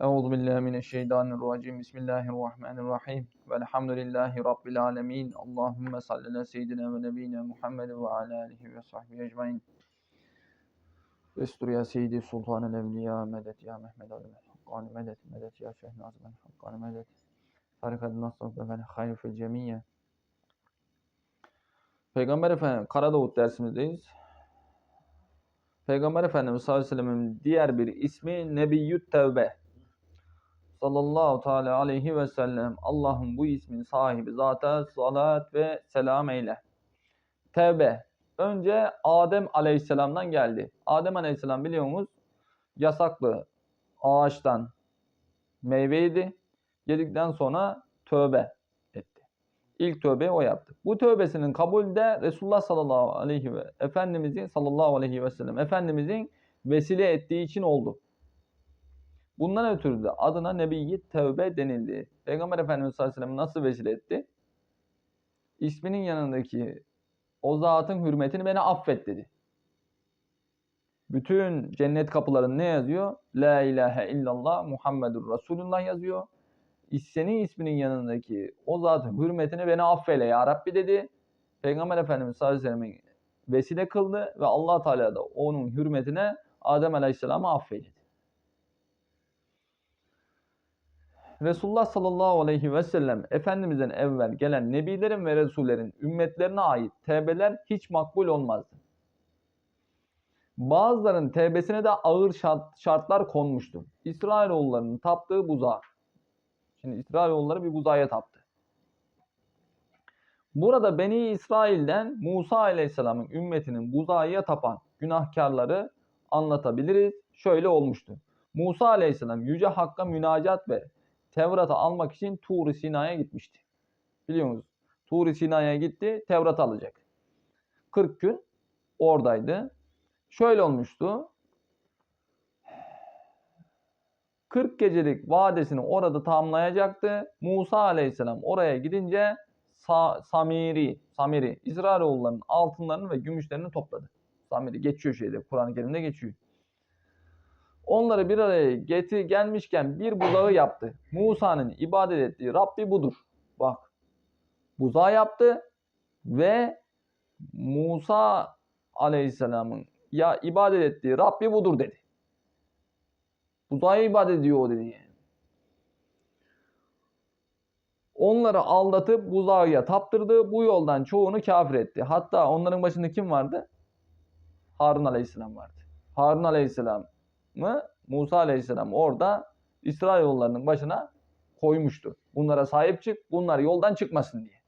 Euzu billahi mineşşeytanirracim. Bismillahirrahmanirrahim. Velhamdülillahi rabbil alamin. Allahumme salli ala seyyidina ve nebiyina Muhammed ve ala alihi ve sahbihi ecmaîn. Estur ya seyyidi sultanel evliya medet ya Mehmed Ali Hakkani medet medet ya Şeyh Nazım Hakkani medet. Tarikat nasr ve vel hayr fil cemiyye. Peygamber Efendimiz Karadavut dersimizdeyiz. Peygamber Efendimiz sallallahu aleyhi ve sellem'in diğer bir ismi Nebiyyüt Tevbe. Sallallahu teala aleyhi ve sellem. Allah'ın bu ismin sahibi zata salat ve selam eyle. Tevbe. Önce Adem aleyhisselamdan geldi. Adem aleyhisselam biliyor musunuz? Yasaklı ağaçtan meyveydi. Yedikten sonra tövbe etti. İlk tövbe o yaptı. Bu tövbesinin kabulü de Resulullah sallallahu aleyhi ve Efendimizin sallallahu aleyhi ve sellem Efendimizin vesile ettiği için oldu. Bundan ötürü de adına Nebiyyi Tevbe denildi. Peygamber Efendimiz sallallahu aleyhi ve sellem nasıl vesile etti? İsminin yanındaki o zatın hürmetini beni affet dedi. Bütün cennet kapılarında ne yazıyor? La ilahe illallah Muhammedur Resulullah yazıyor. Senin isminin yanındaki o zatın hürmetini beni affeyle ya Rabbi dedi. Peygamber Efendimiz sallallahu aleyhi ve sellem'in vesile kıldı ve allah Teala da onun hürmetine Adem Aleyhisselam'ı affeyledi. Resulullah sallallahu aleyhi ve sellem Efendimiz'den evvel gelen nebilerin ve resullerin ümmetlerine ait tevbeler hiç makbul olmazdı. Bazılarının tevbesine de ağır şart, şartlar konmuştu. İsrailoğullarının taptığı buzağa. Şimdi İsrailoğulları bir buzağıya taptı. Burada Beni İsrail'den Musa Aleyhisselam'ın ümmetinin buzağıya tapan günahkarları anlatabiliriz. Şöyle olmuştu. Musa Aleyhisselam Yüce Hakk'a münacat ve Tevrat'ı almak için Tur-i Sina'ya gitmişti. Biliyor musunuz? Tur-i Sina'ya gitti, Tevrat'ı alacak. 40 gün oradaydı. Şöyle olmuştu. 40 gecelik vadesini orada tamamlayacaktı. Musa Aleyhisselam oraya gidince Sa Samiri, Samiri, İsrailoğullarının altınlarını ve gümüşlerini topladı. Samiri geçiyor şeyde, Kur'an-ı Kerim'de geçiyor. Onları bir araya getir gelmişken bir buzağı yaptı. Musa'nın ibadet ettiği Rabbi budur. Bak. Buzağı yaptı ve Musa Aleyhisselam'ın ya ibadet ettiği Rabbi budur dedi. Buzağı ibadet ediyor o dedi. Onları aldatıp buzağıya taptırdı. Bu yoldan çoğunu kafir etti. Hatta onların başında kim vardı? Harun Aleyhisselam vardı. Harun Aleyhisselam mı Musa Aleyhisselam orada İsrailoğullarının başına koymuştu. Bunlara sahip çık, bunlar yoldan çıkmasın diye.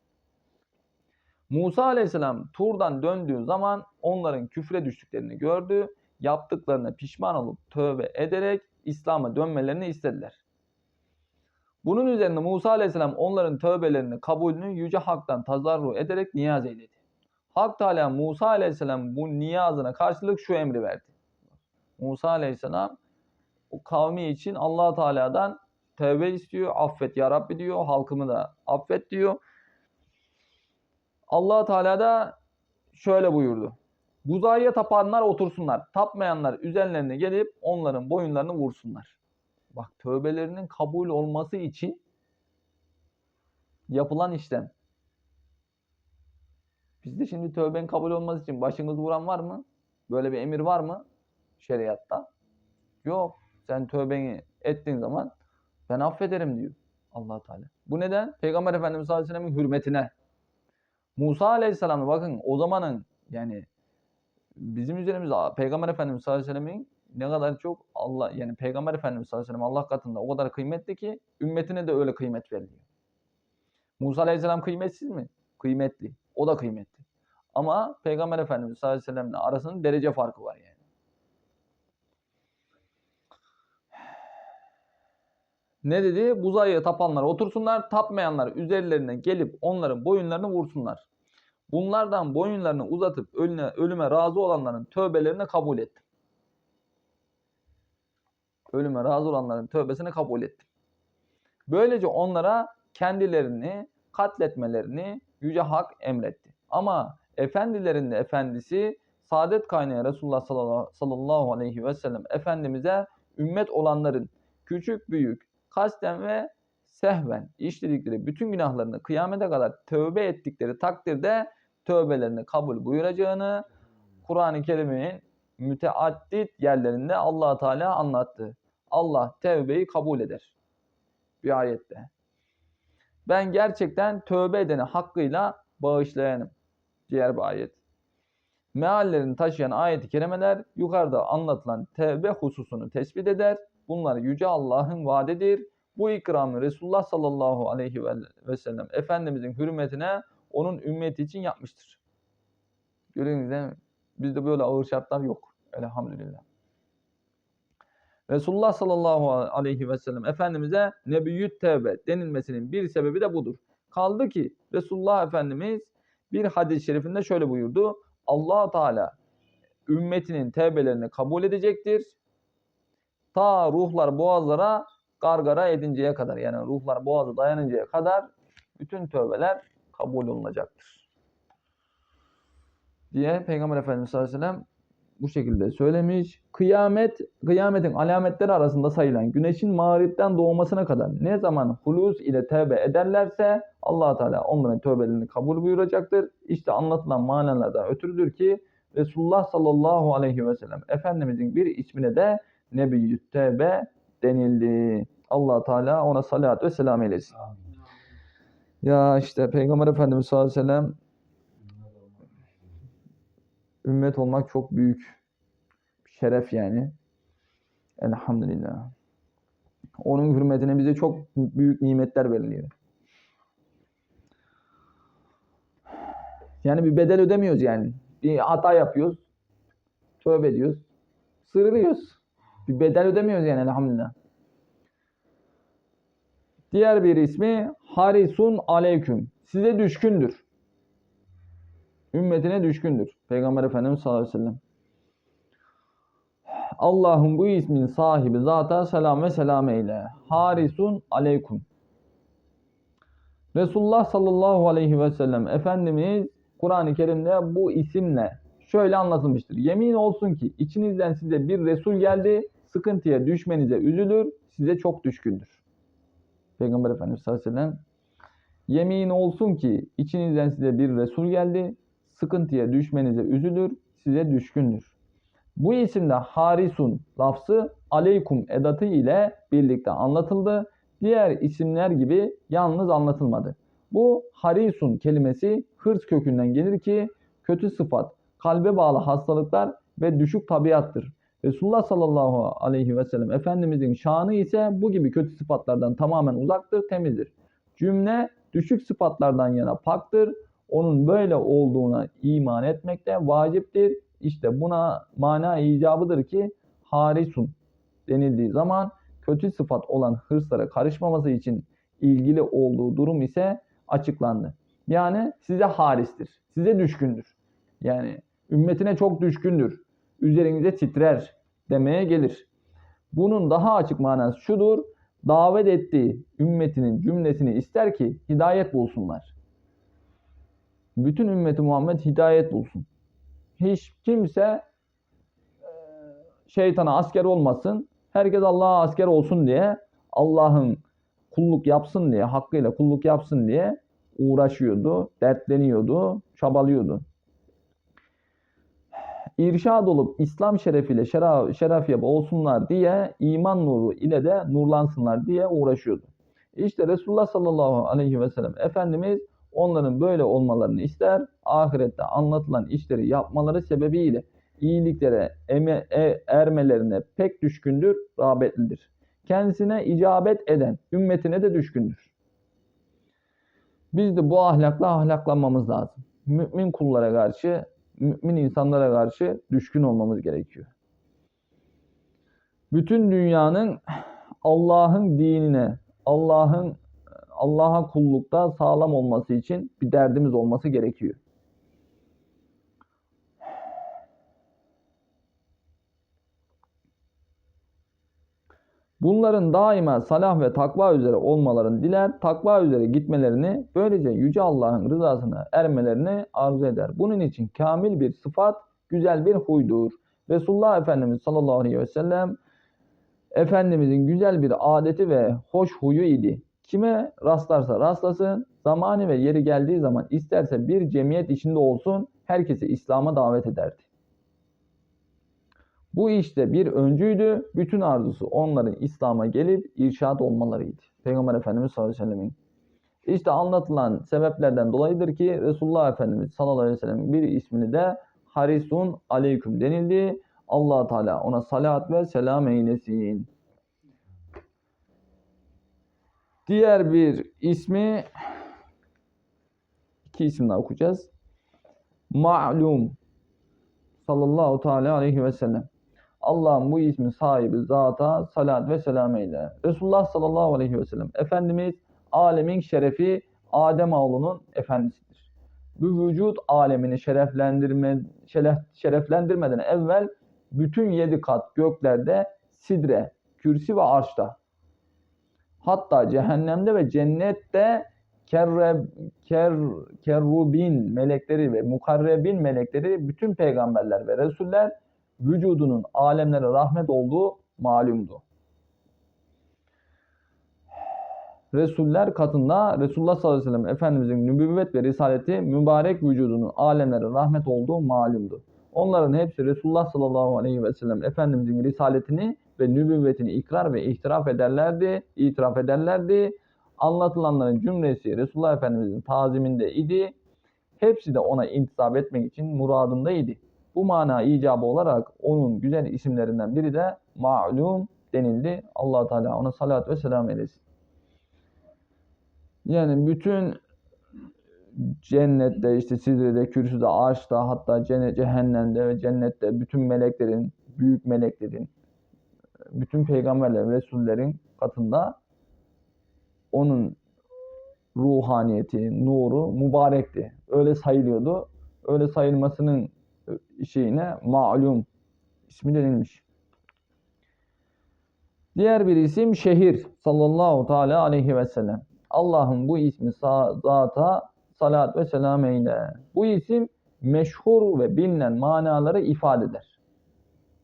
Musa Aleyhisselam Tur'dan döndüğü zaman onların küfre düştüklerini gördü. Yaptıklarına pişman olup tövbe ederek İslam'a dönmelerini istediler. Bunun üzerine Musa Aleyhisselam onların tövbelerini, kabulünü Yüce Hak'tan tazarru ederek niyaz eyledi. Hak Teala Musa Aleyhisselam bu niyazına karşılık şu emri verdi. Musa Aleyhisselam o kavmi için allah Teala'dan tevbe istiyor. Affet ya Rabbi diyor. Halkımı da affet diyor. allah Teala da şöyle buyurdu. Buzağıya tapanlar otursunlar. Tapmayanlar üzerlerine gelip onların boyunlarını vursunlar. Bak tövbelerinin kabul olması için yapılan işlem. Bizde şimdi tövbenin kabul olması için başınızı vuran var mı? Böyle bir emir var mı? Şeriatta. Yok. Sen tövbeni ettiğin zaman ben affederim diyor allah Teala. Bu neden? Peygamber Efendimiz sallallahu aleyhi ve sellem'in hürmetine. Musa aleyhisselam'ı bakın o zamanın yani bizim üzerimiz Peygamber Efendimiz sallallahu aleyhi ve sellem'in ne kadar çok Allah yani Peygamber Efendimiz sallallahu aleyhi ve sellem Allah katında o kadar kıymetli ki ümmetine de öyle kıymet veriliyor. Musa aleyhisselam kıymetsiz mi? Kıymetli. O da kıymetli. Ama Peygamber Efendimiz sallallahu aleyhi ve sellem'le arasında derece farkı var yani. Ne dedi? Buzağıya tapanlar otursunlar, tapmayanlar üzerlerine gelip onların boyunlarını vursunlar. Bunlardan boyunlarını uzatıp ölüme, ölüme razı olanların tövbelerini kabul ettim. Ölüme razı olanların tövbesini kabul ettim. Böylece onlara kendilerini katletmelerini Yüce Hak emretti. Ama efendilerin de efendisi saadet kaynağı Resulullah sallallahu aleyhi ve sellem Efendimiz'e ümmet olanların küçük büyük, kasten ve sehven işledikleri bütün günahlarını kıyamete kadar tövbe ettikleri takdirde tövbelerini kabul buyuracağını Kur'an-ı Kerim'in müteaddit yerlerinde allah Teala anlattı. Allah tevbeyi kabul eder. Bir ayette. Ben gerçekten tövbe edeni hakkıyla bağışlayanım. Diğer bir ayet. Meallerini taşıyan ayet-i kerimeler yukarıda anlatılan tevbe hususunu tespit eder. Bunlar Yüce Allah'ın vaadidir. Bu ikramı Resulullah sallallahu aleyhi ve sellem Efendimizin hürmetine onun ümmeti için yapmıştır. Görüyorsunuz değil mi? Bizde böyle ağır şartlar yok. Elhamdülillah. Resulullah sallallahu aleyhi ve sellem Efendimiz'e nebiyyüt tevbe denilmesinin bir sebebi de budur. Kaldı ki Resulullah Efendimiz bir hadis-i şerifinde şöyle buyurdu. allah Teala ümmetinin tevbelerini kabul edecektir. Ta ruhlar boğazlara gargara edinceye kadar yani ruhlar boğaza dayanıncaya kadar bütün tövbeler kabul olunacaktır. Diye Peygamber Efendimiz sallallahu aleyhi ve sellem bu şekilde söylemiş. Kıyamet, kıyametin alametleri arasında sayılan güneşin mağripten doğmasına kadar ne zaman hulus ile tevbe ederlerse allah Teala onların tövbelerini kabul buyuracaktır. İşte anlatılan manalardan ötürüdür ki Resulullah sallallahu aleyhi ve sellem Efendimizin bir ismine de Nebiyyü Tevbe denildi. allah Teala ona salat ve selam eylesin. Ya işte Peygamber Efendimiz sallallahu aleyhi ve sellem ümmet olmak çok büyük şeref yani. Elhamdülillah. Onun hürmetine bize çok büyük nimetler veriliyor. Yani bir bedel ödemiyoruz yani. Bir hata yapıyoruz. Tövbe ediyoruz. Sırılıyoruz. Bir bedel ödemiyoruz yani elhamdülillah. Diğer bir ismi Harisun Aleyküm. Size düşkündür. Ümmetine düşkündür. Peygamber Efendimiz sallallahu aleyhi ve sellem. Allah'ın bu ismin sahibi zata selam ve selam eyle. Harisun Aleyküm. Resulullah sallallahu aleyhi ve sellem Efendimiz Kur'an-ı Kerim'de bu isimle şöyle anlatılmıştır. Yemin olsun ki içinizden size bir Resul geldi, sıkıntıya düşmenize üzülür, size çok düşkündür. Peygamber Efendimiz sallallahu aleyhi ve sellem Yemin olsun ki içinizden size bir Resul geldi, sıkıntıya düşmenize üzülür, size düşkündür. Bu isimde Harisun lafzı aleykum edatı ile birlikte anlatıldı. Diğer isimler gibi yalnız anlatılmadı. Bu Harisun kelimesi hırs kökünden gelir ki kötü sıfat, kalbe bağlı hastalıklar ve düşük tabiattır. Resulullah sallallahu aleyhi ve sellem Efendimizin şanı ise bu gibi kötü sıfatlardan tamamen uzaktır, temizdir. Cümle düşük sıfatlardan yana paktır. Onun böyle olduğuna iman etmek de vaciptir. İşte buna mana icabıdır ki harisun denildiği zaman kötü sıfat olan hırslara karışmaması için ilgili olduğu durum ise açıklandı. Yani size haristir. Size düşkündür. Yani ümmetine çok düşkündür. Üzerinize titrer demeye gelir. Bunun daha açık manası şudur. Davet ettiği ümmetinin cümlesini ister ki hidayet bulsunlar. Bütün ümmeti Muhammed hidayet bulsun. Hiç kimse şeytana asker olmasın. Herkes Allah'a asker olsun diye Allah'ın kulluk yapsın diye, hakkıyla kulluk yapsın diye uğraşıyordu, dertleniyordu, çabalıyordu. İrşad olup İslam şerefiyle şeraf, şeref yap olsunlar diye iman nuru ile de nurlansınlar diye uğraşıyordu. İşte Resulullah sallallahu aleyhi ve sellem Efendimiz onların böyle olmalarını ister. Ahirette anlatılan işleri yapmaları sebebiyle iyiliklere eme, e, ermelerine pek düşkündür, rağbetlidir. Kendisine icabet eden ümmetine de düşkündür. Biz de bu ahlakla ahlaklanmamız lazım. Mümin kullara karşı, mümin insanlara karşı düşkün olmamız gerekiyor. Bütün dünyanın Allah'ın dinine, Allah'ın Allah'a kullukta sağlam olması için bir derdimiz olması gerekiyor. Bunların daima salah ve takva üzere olmalarını diler, takva üzere gitmelerini, böylece Yüce Allah'ın rızasına ermelerini arzu eder. Bunun için kamil bir sıfat, güzel bir huydur. Resulullah Efendimiz sallallahu aleyhi ve sellem Efendimizin güzel bir adeti ve hoş huyu idi. Kime rastlarsa rastlasın, zamanı ve yeri geldiği zaman isterse bir cemiyet içinde olsun, herkesi İslam'a davet ederdi. Bu işte bir öncüydü. Bütün arzusu onların İslam'a gelip irşad olmalarıydı. Peygamber Efendimiz sallallahu aleyhi ve sellemin. İşte anlatılan sebeplerden dolayıdır ki Resulullah Efendimiz sallallahu aleyhi ve sellem'in bir ismini de Harisun Aleyküm denildi. allah Teala ona salat ve selam eylesin. Diğer bir ismi iki isim daha okuyacağız. Ma'lum sallallahu teala aleyhi ve sellem. Allah'ın bu ismin sahibi zata salat ve selam eyle. Resulullah sallallahu aleyhi ve sellem. Efendimiz alemin şerefi Adem oğlunun efendisidir. Bu vücut alemini şereflendirme, şeref, şereflendirmeden evvel bütün yedi kat göklerde sidre, kürsi ve arşta hatta cehennemde ve cennette kerre, ker, kerrubin melekleri ve mukarrebin melekleri bütün peygamberler ve resuller vücudunun alemlere rahmet olduğu malumdu. Resuller katında Resulullah sallallahu aleyhi ve sellem Efendimizin nübüvvet ve risaleti mübarek vücudunun alemlere rahmet olduğu malumdu. Onların hepsi Resulullah sallallahu aleyhi ve sellem Efendimizin risaletini ve nübüvvetini ikrar ve ihtiraf ederlerdi, itiraf ederlerdi. Anlatılanların cümlesi Resulullah Efendimizin taziminde idi. Hepsi de ona intisap etmek için muradındaydı. Bu mana icabı olarak onun güzel isimlerinden biri de ma'lum denildi. allah Teala ona salat ve selam eylesin. Yani bütün cennette işte sidrede, kürsüde, arşta hatta cennet, cehennemde ve cennette bütün meleklerin, büyük meleklerin, bütün peygamberler resullerin katında onun ruhaniyeti, nuru mübarekti. Öyle sayılıyordu. Öyle sayılmasının şeyine malum ismi denilmiş. Diğer bir isim şehir sallallahu teala aleyhi ve sellem. Allah'ın bu ismi zata salat ve selam eyle. Bu isim meşhur ve bilinen manaları ifade eder.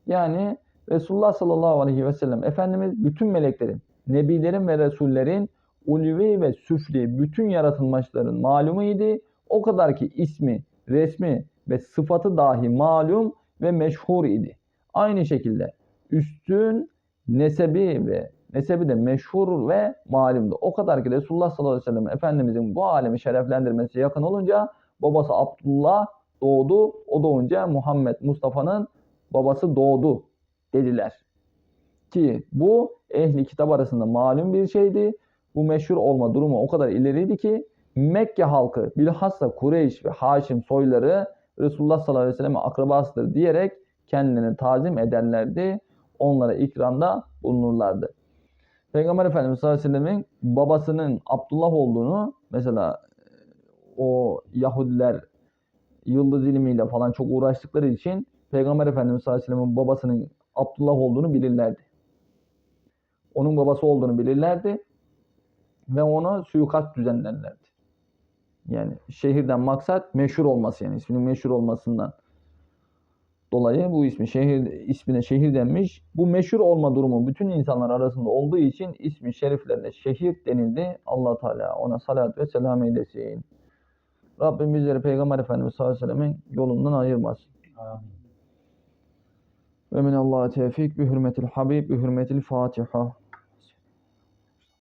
Yani Resulullah sallallahu aleyhi ve sellem Efendimiz bütün meleklerin, nebilerin ve resullerin ulvi ve süfli bütün yaratılmışların malumu idi. O kadar ki ismi, resmi ve sıfatı dahi malum ve meşhur idi. Aynı şekilde üstün nesebi ve nesebi de meşhur ve malumdu. O kadar ki Resulullah sallallahu aleyhi ve sellem Efendimizin bu alemi şereflendirmesi yakın olunca babası Abdullah doğdu. O doğunca Muhammed Mustafa'nın babası doğdu dediler. Ki bu ehli kitap arasında malum bir şeydi. Bu meşhur olma durumu o kadar ileriydi ki Mekke halkı bilhassa Kureyş ve Haşim soyları Resulullah sallallahu aleyhi ve sellem'e akrabasıdır diyerek kendilerini tazim ederlerdi. Onlara ikramda bulunurlardı. Peygamber Efendimiz sallallahu aleyhi ve sellemin babasının Abdullah olduğunu mesela o Yahudiler yıldız ilmiyle falan çok uğraştıkları için Peygamber Efendimiz sallallahu aleyhi ve sellemin babasının Abdullah olduğunu bilirlerdi. Onun babası olduğunu bilirlerdi ve ona suikast düzenlerlerdi. Yani şehirden maksat meşhur olması yani isminin meşhur olmasından dolayı bu ismi şehir ismine şehir denmiş. Bu meşhur olma durumu bütün insanlar arasında olduğu için ismi şeriflerine şehir denildi. Allah Teala ona salat ve selam eylesin. Rabbim bizleri Peygamber Efendimiz sallallahu aleyhi ve sellemin yolundan ayırmasın. Amin. Ve min Allah tevfik bi hürmetil Habib bi hürmetil Fatiha.